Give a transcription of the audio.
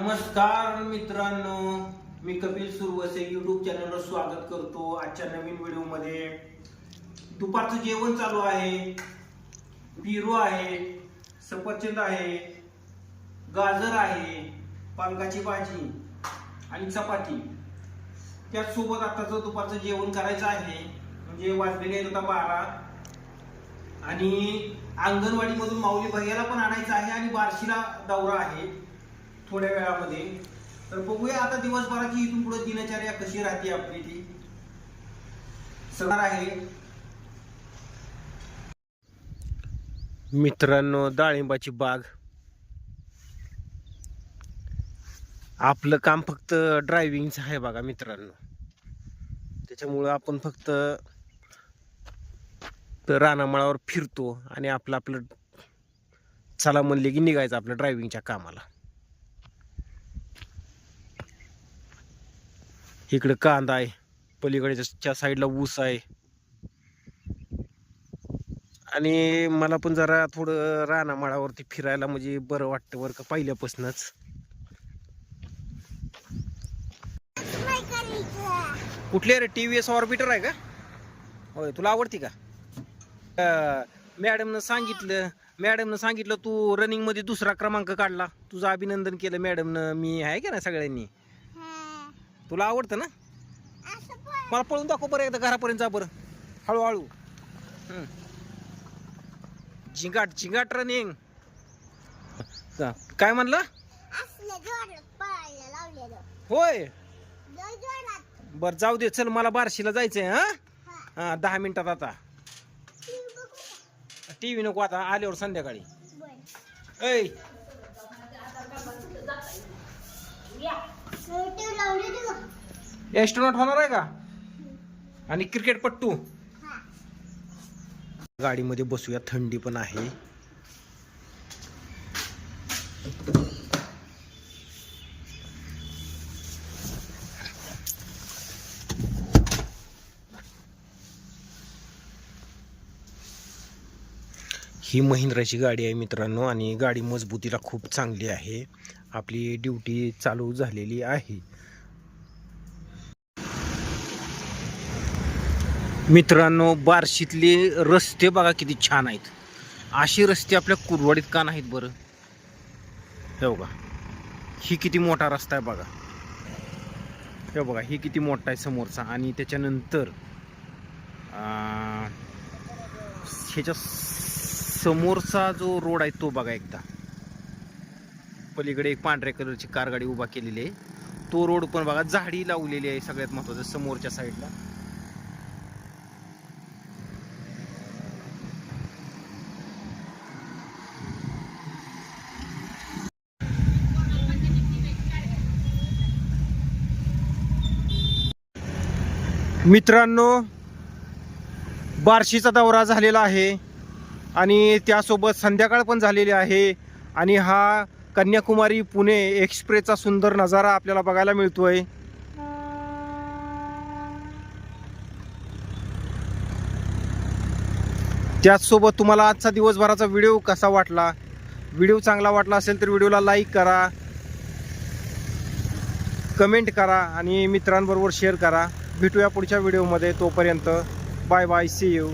नमस्कार मित्रांनो मी कपिल सुरवसे युट्यूब चॅनलवर स्वागत करतो आजच्या नवीन व्हिडिओमध्ये दुपारचं जेवण चालू आहे. पिरू आहे सफरचंद आहे गाजर आहे पालकाची भाजी आणि चपाती. त्याचसोबत आताचं दुपारचं जेवण करायचं आहे. म्हणजे वाजलेले आहेत आता बारा. आणि अंगणवाडीमधून माऊली भैयाला पण आणायचं आहे आणि बार्शीला दौरा आहे. थोड्या वेळामध्ये. तर बघूया आता दिवसभराची इथून पुढे दिनचर्या कशी राहते आपली ती. सणार आहे. मित्रांनो डाळिंबाची बाग. आपलं काम फक्त ड्रायव्हिंगचं आहे बघा मित्रांनो. त्याच्यामुळं आपण फक्त तर रानामाळावर फिरतो आणि आपलं आपलं चला म्हणले की निघायचं आपलं ड्रायव्हिंगच्या कामाला. इकडे कांदा आहे पलीकडच्या साईडला ऊस आहे. आणि मला पण जरा थोडं रानामाळावरती फिरायला म्हणजे बरं वाटतं बरं का पहिल्यापासूनच. कुठली रे? टी व्ही एस ऑर्बिटर आहे का? होय तुला आवडती का? मॅडमनं सांगितलं मॅडमनं सांगितलं तू रनिंगमध्ये दुसरा क्रमांक काढला. तुझं अभिनंदन केलं मॅडमनं. मी आहे का ना सगळ्यांनी? तुला आवडतं ना? मला पळून दाखव बरं एकदा घरापर्यंत जा बरं. हळूहळू. झिंगाट झिंगाट रनिंग काय म्हणलं? होय. बर जाऊ दे. चल मला बार्शीला जायचंय हा? हा दहा मिनिटात आता. टी व्ही नको आता आल्यावर संध्याकाळी. ऐ. एस्ट्रोनॉट होणार आहे का? आणि क्रिकेट पट्टू? गाडीमध्ये बसूया थंडी पण आहे. ही महिंद्राची गाडी आहे मित्रांनो आणि गाडी मजबूतीला खूप चांगली आहे. आपली ड्युटी चालू झालेली आहे. मित्रांनो बार्शीतले रस्ते बघा किती छान आहेत. असे रस्ते आपल्या कुरवाडीत का नाहीत बरं? हे बघा. ही किती मोठा रस्ता आहे बघा. हे बघा ही किती मोठा आहे समोरचा. आणि त्याच्यानंतर ह्याच्या समोरचा जो रोड आहे तो बघा एकदा. पलीकडे एक पांढऱ्या कलरची कार गाडी उभा केलेली आहे. तो रोड पण बघा झाडी लावलेली आहे सगळ्यात महत्वाचं समोरच्या साईडला मित्रांनो बार्शीचा दौरा झालेला आहे आणि त्यासोबत संध्याकाळ पण झालेली आहे आणि हा कन्याकुमारी पुणे एक्सप्रेसचा सुंदर नजारा आपल्याला बघायला मिळतोय. त्याचसोबत तुम्हाला आजचा दिवसभराचा व्हिडिओ कसा वाटला? व्हिडिओ चांगला वाटला असेल तर व्हिडिओला लाईक करा कमेंट करा आणि मित्रांबरोबर शेअर करा. भेटूया पुढच्या व्हिडिओमध्ये. तोपर्यंत बाय बाय सी यू.